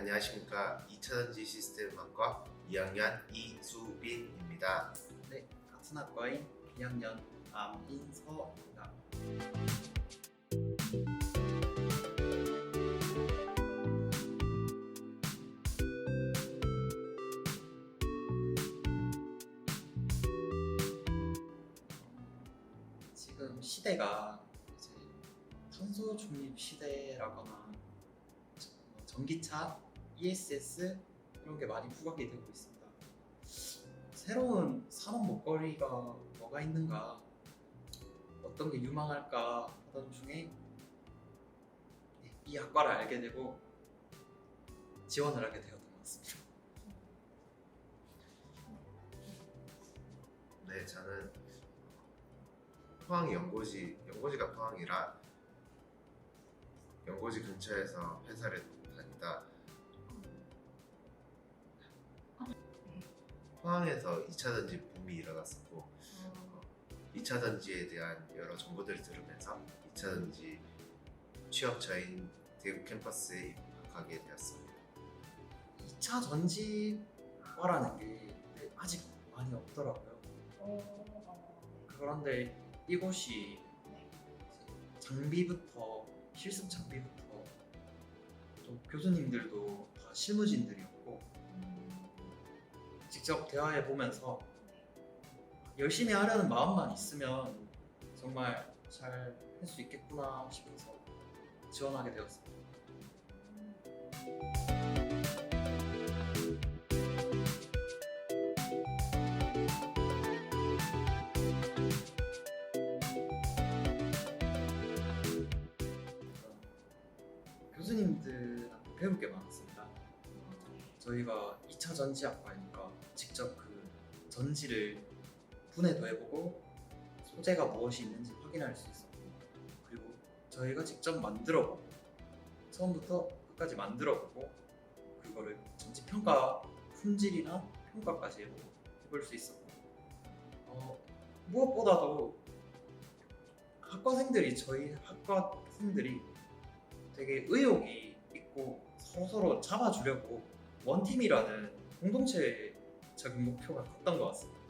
안녕하십니까 2차전지 시스템학과 2학년 이수빈입니다. 네, 같은 학과인 2학년 남인서입니다. 지금 시대가 이제 탄소 중립 시대라거나 저- 뭐 전기차, ESS 이런 게 많이 부각이 되고 있습니다. 새로운 산업 먹거리가 뭐가 있는가, 어떤 게 유망할까 하던 중에 네, 이 학과를 알게 되고 지원을 하게 되었던 것 같습니다. 네, 저는 포항 연고지 연고지가 포항이라 연고지 근처에서 회사를 다니다 포항에서 2차 전지 붐이 일어났었고 2차 전지에 대한 여러 정보들을 들으면서 2차 전지 취업처인 대구 캠퍼스에 입학하게 되었습니다. 2차 전지과라는 게 아직 많이 없더라고요. 그런데 이곳이 장비부터 실습 장비부터 또 교수님들도 다 실무진들이었고 직접 대화해 보면서 열심히 하려는 마음만 있으면 정말 잘 할 수 있겠구나 싶어서 지원하게 되었습니다. 교수님들한테 배울 게 많았습니다. 저희가 2차 전지학과니까 직접 그 전지를 분해도 해보고 소재가 무엇이 있는지 확인할 수 있었고 그리고 저희가 직접 만들어보고 처음부터 끝까지 만들어보고 그거를 전지 평가 품질이나 평가까지 해보고 해볼 수 있었고 어, 무엇보다도 학과생들이 저희 학과생들이 되게 의욕이 있고 서로 서로 잡아주려고 원팀이라는 공동체 적인 목표가 컸던 것 같습니다.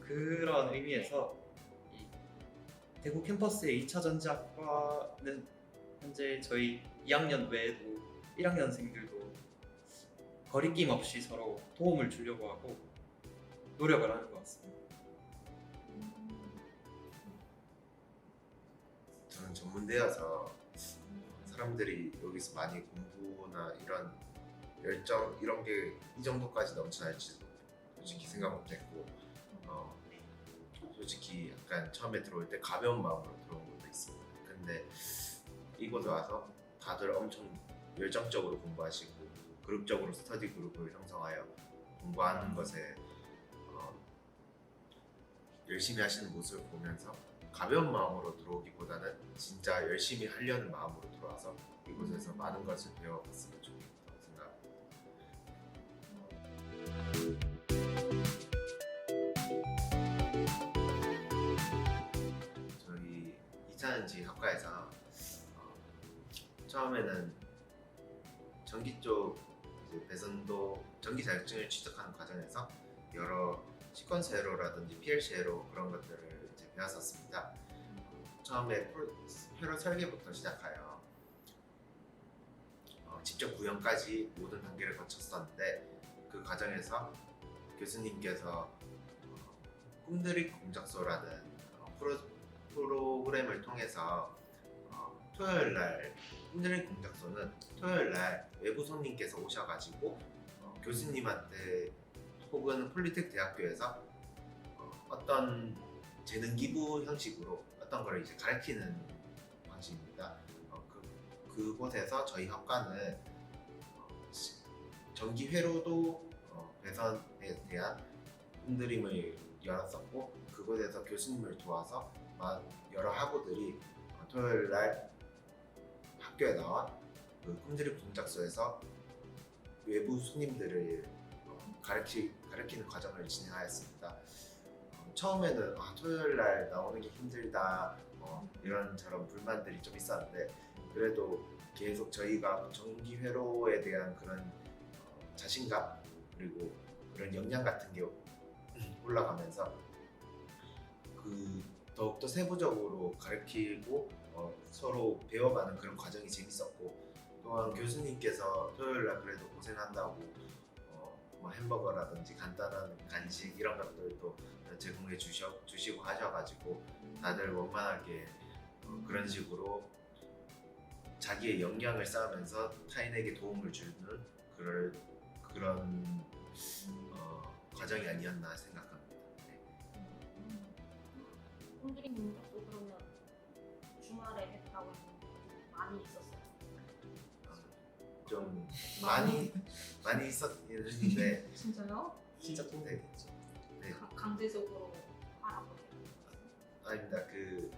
그런 의미에서 이 대구 캠퍼스의 2차 전지학과는 현재 저희 2학년 외에도 1학년생들도 거리낌 없이 서로 도움을 주려고 하고 노력을 하는 것 같습니다. 저는 전문대여서 사람들이 여기서 많이 공부나 이런 열정 이런 게 이 정도까지 넘쳐날지도 솔직히 생각 못했고 어, 솔직히 약간 처음에 들어올 때 가벼운 마음으로 들어온 것도 있습니다. 근데 이곳에 와서 다들 엄청 열정적으로 공부하시고 그룹적으로 스터디 그룹을 형성하여 공부하는 것에 어, 열심히 하시는 모습을 보면서 가벼운 마음으로 들어오기보다는 진짜 열심히 하려는 마음으로 들어와서 이곳에서 많은 것을 배워봤으면 생각합니다. 이차전지 학과에서 어, 처음에는 전기 쪽 이제 배선도 전기 자격증을 취득하는 과정에서 여러 시퀀스 회로라든지 PLC 회로 그런 것들을 이제 배웠었습니다. 처음에 프로- 회로 설계부터 시작하여 어, 직접 구현까지 모든 단계를 거쳤었는데 그 과정에서 교수님께서 어, 꿈드립 공작소라는 어, 프로, 프로그램을 통해서 어, 토요일 날 꿈드립 공작소는 토요일 날 외부 손님께서 오셔가지고 어, 교수님한테 혹은 폴리텍 대학교에서 어, 어떤 재능 기부 형식으로 어떤 걸 이제 가르치는 방식입니다. 어, 그, 그곳에서 저희 학과는 어, 시- 전기 회로도 어, 배선에 대한 꿈드림을 열었었고 그곳에서 교수님을 도와서 마- 여러 학우들이 어, 토요일 날 학교에 나와 그 꿈드림 동작소에서 외부 손님들을 어, 가르치, 가르치는 과정을 진행하였습니다. 어, 처음에는 아, 토요일 날 나오는 게 힘들다 어, 이런 저런 불만들이 좀 있었는데 그래도 계속 저희가 정기 회로에 대한 그런 어, 자신감 그리고 그런 역량 같은 게 올라가면서 그 더욱더 세부적으로 가르치고 어, 서로 배워가는 그런 과정이 재밌었고 또한 교수님께서 토요일 날 그래도 고생한다고 어, 뭐 햄버거라든지 간단한 간식 이런 것들도 제공해 주셔, 주시고 하셔가지고 다들 원만하게 어, 그런 식으로 자기의 역량을 쌓으면서 타인에게 도움을 주는 그럴, 그런 어, 과정이 아니었나 생각합니다. 네. 홍드리님도 그러면 주말에 했다고 많이 있었어요. 좀 많이 많이 있었긴 했는데 진짜요? 진짜 도움이 네. 네. 강- 강제적으로 해요. 아닙니다. 그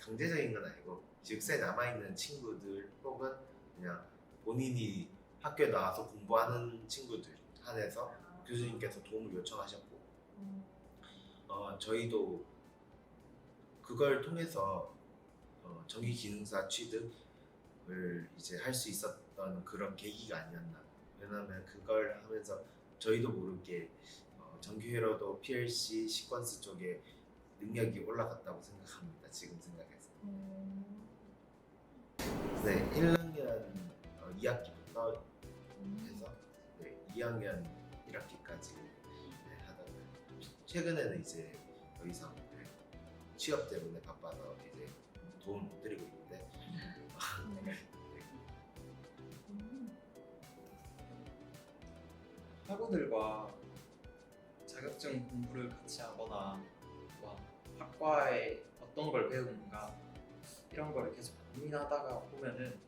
강제적인 건 아니고 즉세 남아 있는 친구들 혹은 그냥 본인이 학교에 나와서 공부하는 친구들 한해서 교수님께서 도움을 요청하셨고 음, 어, 저희도 그걸 통해서 어, 정기 기능사 취득을 이제 할 수 있었던 그런 계기가 아니었나. 왜냐하면 그걸 하면서 저희도 모르게 어, 정규회로도 PLC 시퀀스 쪽에 능력이 올라갔다고 생각합니다. 지금 생각해서. 음, 네, 1학년 어, 2학기부터 음. 해서 네, 2학년 1학기까지 네, 하다가 최근에는 이제 더 이상 네, 취업 때문에 바빠서 이제 도움을 못 드리고 있는데 네. 음, 학우들과 자격증 공부를 같이 하거나 뭐 학과에 어떤 걸 배우는가 이런 거를 계속 고민하다가 보면은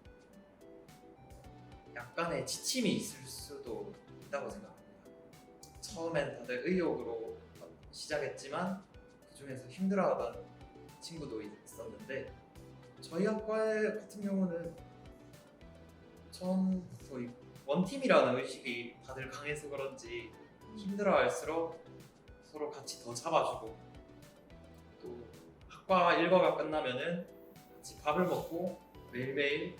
약간의 지침이 있을 수도 있다고 생각합니다. 처음엔 다들 의욕으로 시작했지만 그 중에서 힘들어하던 친구도 있었는데 저희 학과 같은 경우는 처음부터 이 원팀이라는 의식이 다들 강해서 그런지 힘들어할수록 서로 같이 더 잡아주고 또 학과 일과가 끝나면은 같이 밥을 먹고 매일매일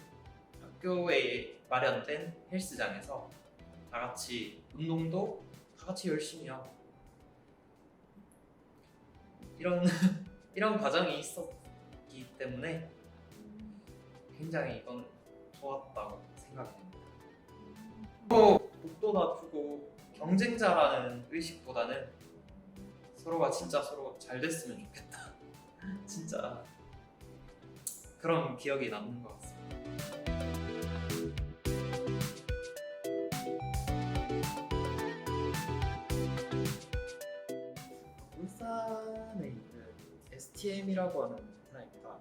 학교에 마련된 헬스장에서 다 같이 운동도 다 같이 열심히 하고 이런 이런 과정이 있었기 때문에 굉장히 이건 좋았다고 생각이 됩니다. 또 복도 낮추고 경쟁자라는 의식보다는 서로가 진짜 서로 잘 됐으면 좋겠다. 진짜 그런 기억이 남는 것 같습니다. STM이라고 하는 회사입니다.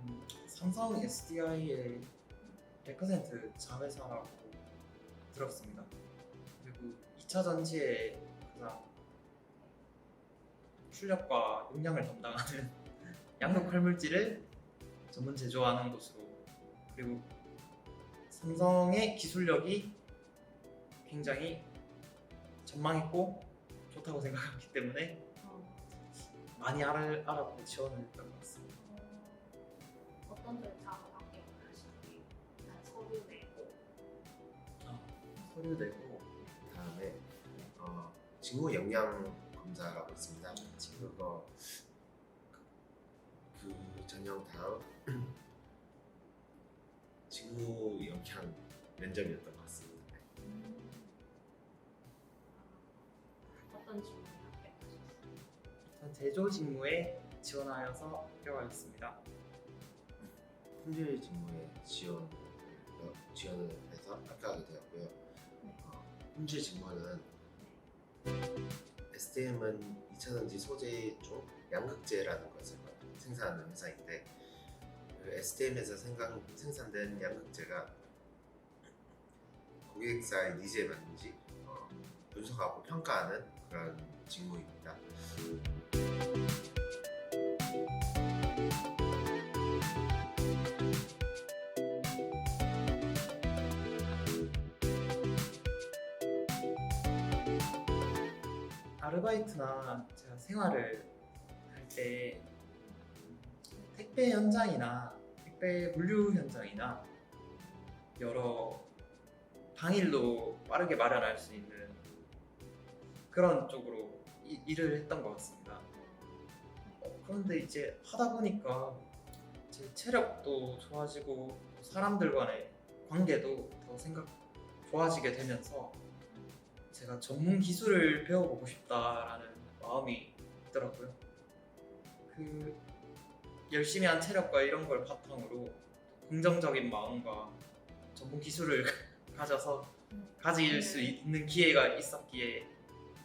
음, 삼성 SDI의 100% 자회사라고 들었습니다. 그리고 2차 전지의 가장 출력과 용량을 담당하는 양극 활물질을 전문 제조하는 곳으로 그리고 삼성의 기술력이 굉장히 전망있고 좋다고 생각하기 때문에 어, 많이 알아, 알아보고 지원을 했던 것 같습니다. 어, 어떤 절차로 합격을 하시는지 일단 서류 내고 서류 내고 다음에 어, 직무 역량 검사라고 있습니다. 그거 그, 그 전형 다음 직무 역량 면접이었던 것 같습니다. 음, 어떤 합격하셨어요? 전 제조 직무에 지원하여서 합격하였습니다. 품질 직무에 지원 지원을 해서 합격하게 되었고요. 네. 어, 품질 직무는 STM은 2차전지 소재 중 양극재라는 것을 생산하는 회사인데 그 STM에서 생산, 생산된 양극재가 고객사의 니즈에 맞는지 어, 분석하고 평가하는 그런 직무입니다. 아르바이트나 제가 생활을 할 때 택배 현장이나 택배 분류 현장이나 여러 당일로 빠르게 마련할 수 있는 그런 쪽으로 이- 일을 했던 것 같습니다. 어, 그런데 이제 하다 보니까 제 체력도 좋아지고 또 사람들과의 관계도 더 생각 좋아지게 되면서 제가 전문 기술을 배워보고 싶다라는 마음이 있더라고요. 그 열심히 한 체력과 이런 걸 바탕으로 긍정적인 마음과 전문 기술을 가져서 가질 수 있는 기회가 있었기에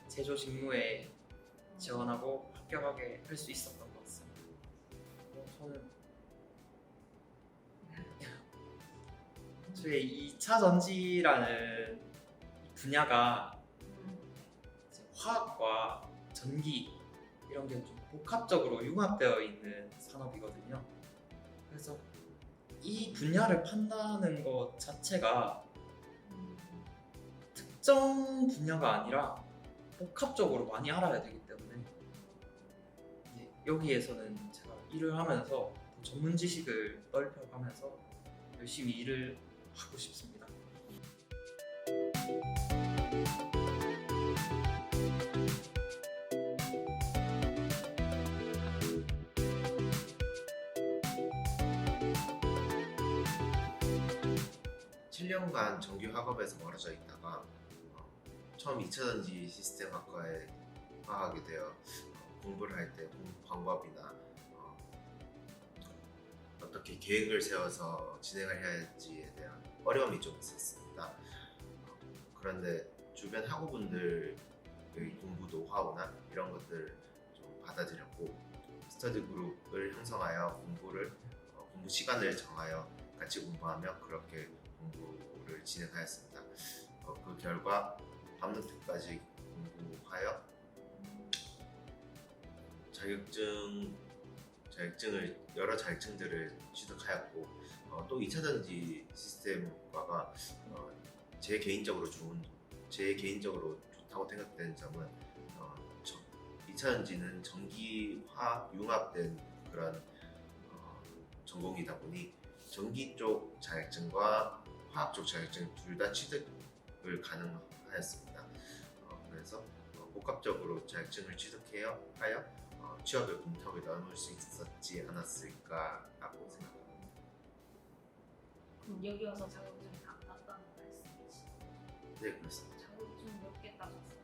제조 직무에 지원하고 합격하게 할 수 있었던 것 같습니다. 어, 저는 저의 2차 전지라는 분야가 화학과 전기 이런 게 좀 복합적으로 융합되어 있는 산업이거든요. 그래서 이 분야를 판다는 것 자체가 특정 분야가 아니라 복합적으로 많이 알아야 되기 때문에 여기에서는 제가 일을 하면서 더 전문 지식을 넓혀가면서 열심히 일을 하고 싶습니다. 칠 년간 정규 학업에서 멀어져 있다가 어, 처음 2차전지 시스템 학과에 입학하게 되어 어, 공부를 할 때 공부 방법이나 어, 어떻게 계획을 세워서 진행을 해야 할지에 대한 어려움이 좀 있었습니다. 어, 그런데 주변 학우분들의 공부 노하우나 이런 것들을 좀 받아들였고 스터디 그룹을 형성하여 공부를 어, 공부 시간을 정하여 같이 공부하며 그렇게 공부를 진행하였습니다. 어, 그 결과 밤늦게까지 공부하여 자격증 자격증을 여러 자격증들을 취득하였고 어, 또 2차전지 시스템과가 어, 제 개인적으로 좋은 제 개인적으로 좋다고 생각되는 점은 어, 2차전지는 전기화 융합된 그런 어, 전공이다 보니 전기 쪽 자격증과 화학 쪽 자격증 둘 다 취득을 가능하 였습니다. 어, 그래서 어, 복합적으로 자격증을 취득해야 하여 어, 취업의 문턱을 넘을 수 있었지 않았을까라고 생각합니다. 그럼 여기 와서 자격증이 다 땄다는 말씀이시? 네 그렇습니다. 자격증 몇 개 따셨어요?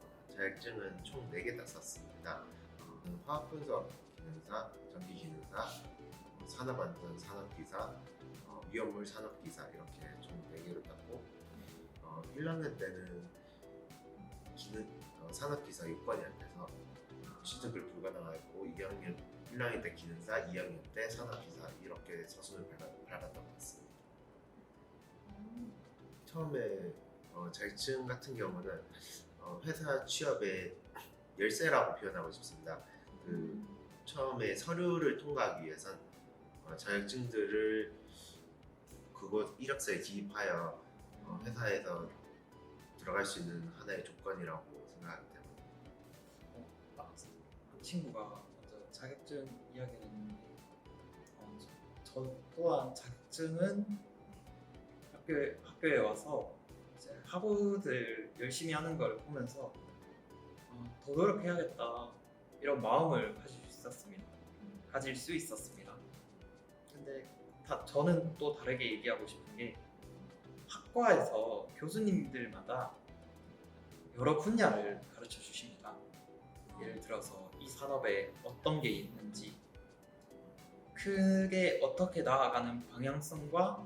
어, 자격증은 총 4개 땄었습니다. 어, 화학 분석 기능사, 전기 기능사, 어, 산업 안전 산업 기사, 어, 위험물 산업 기사 이렇게 총 4개를 땄고 어, 1학년 때는 기능 어, 산업기사 6번이 안 돼서 취득을 불가능하였고 2학년 1학년 때 기능사, 2학년 때 산업기사 이렇게 서순을 밟았, 밟았던 것 같습니다. 음. 처음에 어, 자격증 같은 경우는 어, 회사 취업의 열쇠라고 표현하고 싶습니다. 그 처음에 서류를 통과하기 위해선 어, 자격증들을 그곳 이력서에 기입하여 어, 회사에서 들어갈 수 있는 하나의 조건이라고 생각하기 때문에 어, 아, 한 친구가 먼저 자격증 이야기를 했는데 어, 저, 저 또한 자격증은 학교에, 학교에 와서 이제 학우들 열심히 하는 걸 보면서 어, 더 노력해야겠다 이런 마음을 가질 수 있었습니다. 가질 수 있었습니다. 근데 다, 저는 또 다르게 얘기하고 싶은 게 학과에서 교수님들마다 여러 분야를 가르쳐 주십니다. 예를 들어서 이 산업에 어떤 게 있는지 크게 어떻게 나아가는 방향성과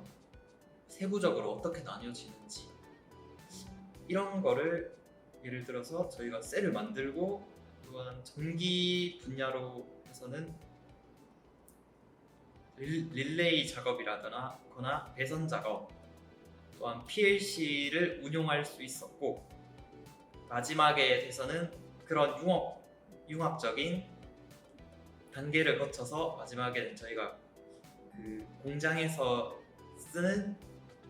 세부적으로 어떻게 나뉘어지는지 이런 거를 예를 들어서 저희가 셀을 만들고 또한 전기 분야로 해서는 릴- 릴레이 작업이라거나 거나 배선 작업 또한 PLC를 운용할 수 있었고 마지막에 돼서는 그런 융합 융합적인 단계를 거쳐서 마지막에는 저희가 그 공장에서 쓰는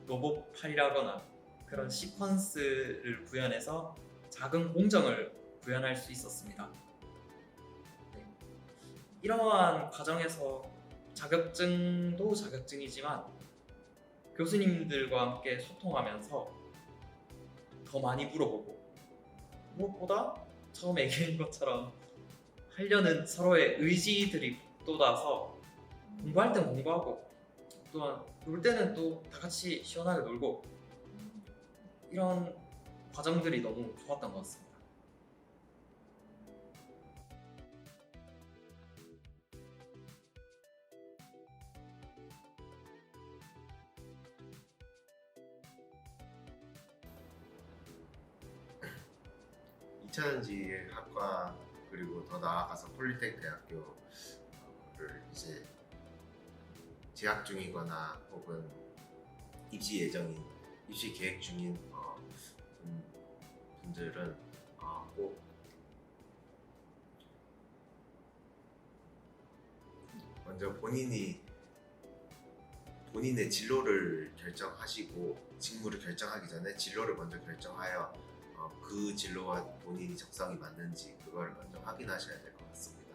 로봇팔이라거나 그런 시퀀스를 구현해서 작은 공정을 구현할 수 있었습니다. 네. 이러한 과정에서 자격증도 자격증이지만 교수님들과 함께 소통하면서 더 많이 물어보고 무엇보다 처음에 얘기한 것처럼 하려는 서로의 의지들이 돋아서 공부할 땐 공부하고 또한 놀 때는 또 다 같이 시원하게 놀고 이런 과정들이 너무 좋았던 것 같습니다. 이차전지 학과 그리고 더 나아가서 폴리텍 대학교를 이제 재학 중이거나 혹은 입시 예정인 입시 계획 중인 어, 분- 분들은 어, 꼭 먼저 본인이 본인의 진로를 결정하시고 직무를 결정하기 전에 진로를 먼저 결정하여 어, 그 진로와 본인이 적성이 맞는지 그걸 먼저 확인하셔야 될 것 같습니다.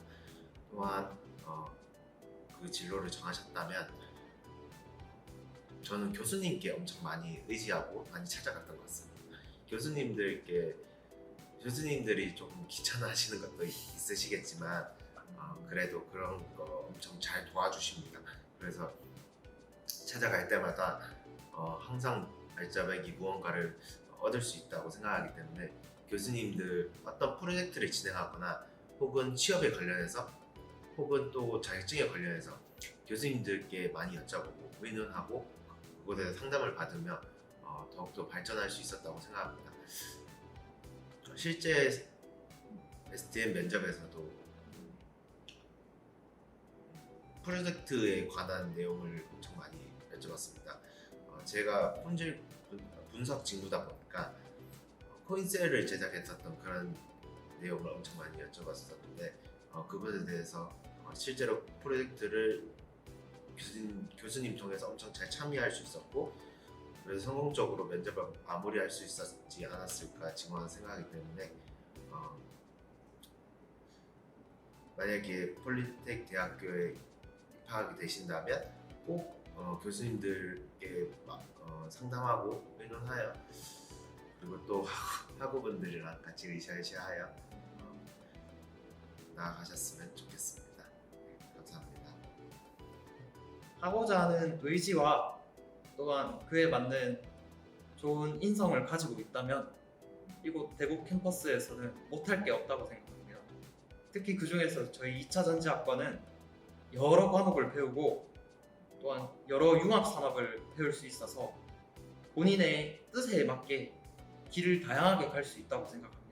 또한 어, 그 진로를 정하셨다면 저는 교수님께 엄청 많이 의지하고 많이 찾아갔던 것 같습니다. 교수님들께 교수님들이 조금 귀찮아하시는 것도 있- 있으시겠지만 어, 그래도 그런 거 엄청 잘 도와주십니다. 그래서 찾아갈 때마다 어, 항상 알짜배기 무언가를 얻을 수 있다고 생각하기 때문에 교수님들 어떤 프로젝트를 진행하거나 혹은 취업에 관련해서 혹은 또 자격증에 관련해서 교수님들께 많이 여쭤보고 의논하고 그곳에서 상담을 받으며 어, 더욱더 발전할 수 있었다고 생각합니다. 실제 STM 면접에서도 프로젝트에 관한 내용을 엄청 많이 여쭤봤습니다. 어, 제가 품질 분- 분석 직무다 보니 까 어, 코인셀을 제작했었던 그런 내용을 엄청 많이 여쭤봤었는데 어, 그것에 대해서 어, 실제로 프로젝트를 교수님, 교수님 통해서 엄청 잘 참여할 수 있었고 그래서 성공적으로 면접을 마무리할 수 있었지 않았을까 지금 생각하기 때문에 어, 만약에 폴리텍 대학교에 입학하게 되신다면 꼭 어, 교수님들께 막, 어, 상담하고 의논하여 그리고 또 학우- 학우분들이랑 같이 으쌰으쌰하여 어, 나아가셨으면 좋겠습니다. 네, 감사합니다. 하고자 하는 의지와 또한 그에 맞는 좋은 인성을 가지고 있다면 이곳 대구 캠퍼스에서는 못할 게 없다고 생각합니다. 특히 그 중에서 저희 2차 전지학과는 여러 과목을 배우고 또한 여러 융합 산업을 배울 수 있어서 본인의 뜻에 맞게 길을 다양하게 갈 수 있다고 생각합니다.